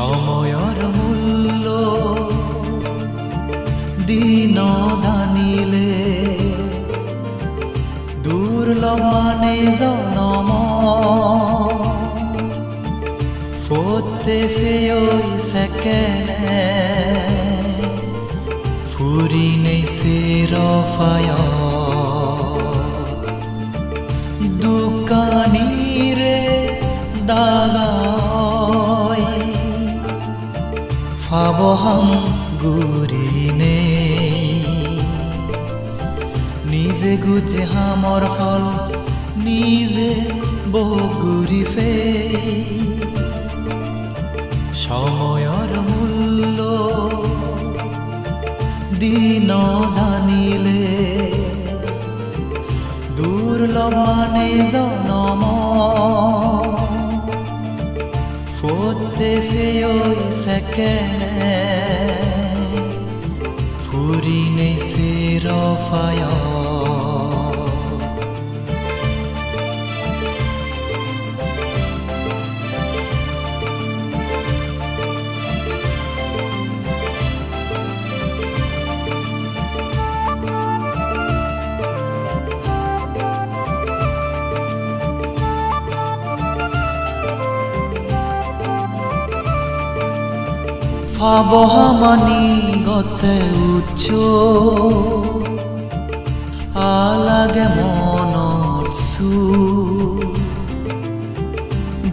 সময়ৰ মূল্য দিন জানিলে দুর্লমানে জনম। ফতে ফেয়ৈ চেকেনে ফুৰি নেছে ৰফায় Faboham gurine নিজে গুজে হামর ফল, নিজে বগুরি ফে সময়ৰ মূল্য দিন জানিলে দুৰ্লভ মানে জনম। ফতে ফেয়ৈ সেকেনে ফুৰি নেই চেৰফায় ফাবহামানি গতে উচ্চ। আলাগে মনত চু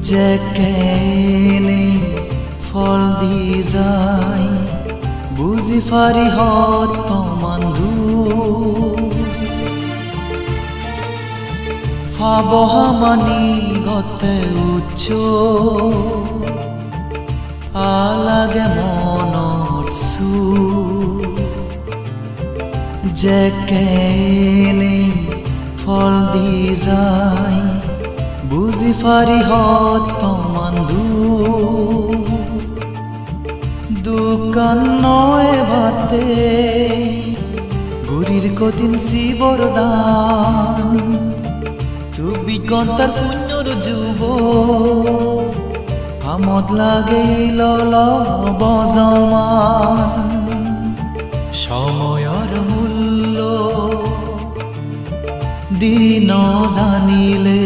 যে কেনে ফল দি যায় বুজি ফারি হত মান্ধু ফাবহামানি গতে উচ্চ। আলাগে যে কেনে ফল দি যায় বুজি ফারি হত মান্ধু দোকান নয় ভাতে গুরির কদিন শিবর দান। চুবি কন্তার পুণ্যর যুব, আমদ লাগে লল বজমান। সময়ৰ মূল্য দিন জানিলে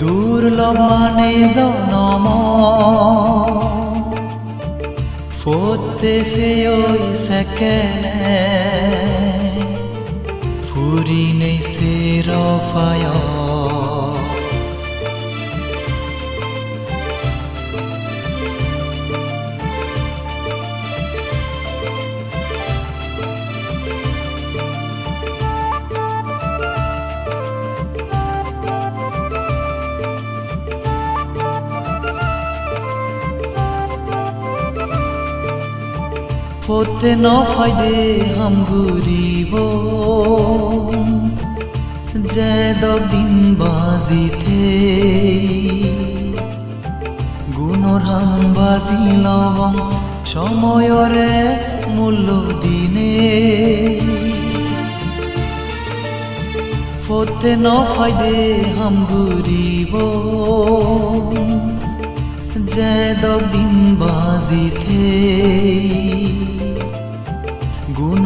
দুর্লমানে জনম। ফতে ফেয় সেকে ফুরি নেই চেৰফায় পথে ন ফাইদে হাম ঘুরিব। যে দিন বাজিতে গুণর হাম বাজি লবং সময়রে মূল্য দিনে। পথে ন ফাইদে হাম ঘুরিব। যে দিন বাজিতে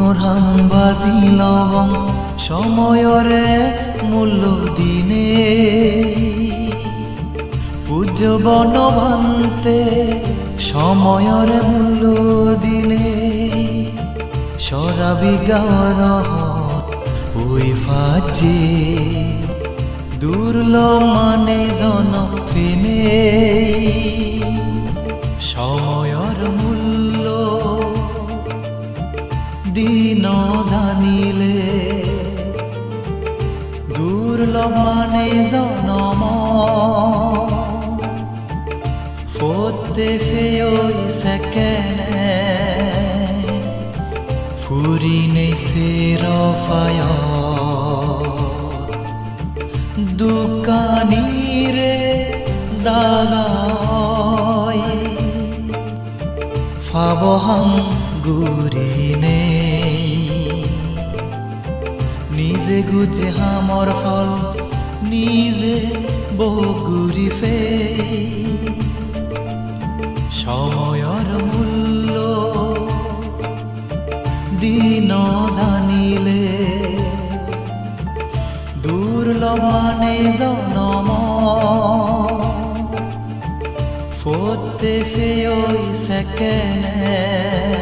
গুণর হাম বাজি লবং সময়রে মূল্য দিনে পূজ্য বনভান্তে সময়রে মূল্য দিনে সরাবি গাওয়ার ওই ফাজে দুর্লভ মানে জন ফেনে সময়ৰ মূল্য দিন জানিলে দুৰ্লভ মানে জনম ফতে ফেয়ৈ সেকেনে ফুৰি নেই চেৰফায় দোকানীরে দাগায় ফাবহাম গুরিনে নিজে গুজে হামর ফল, নিজে বগুরি ফে সময়ৰ মূল্য দিন জানিলে দুৰ্লভ মানে জনম। Fotte feoi sekene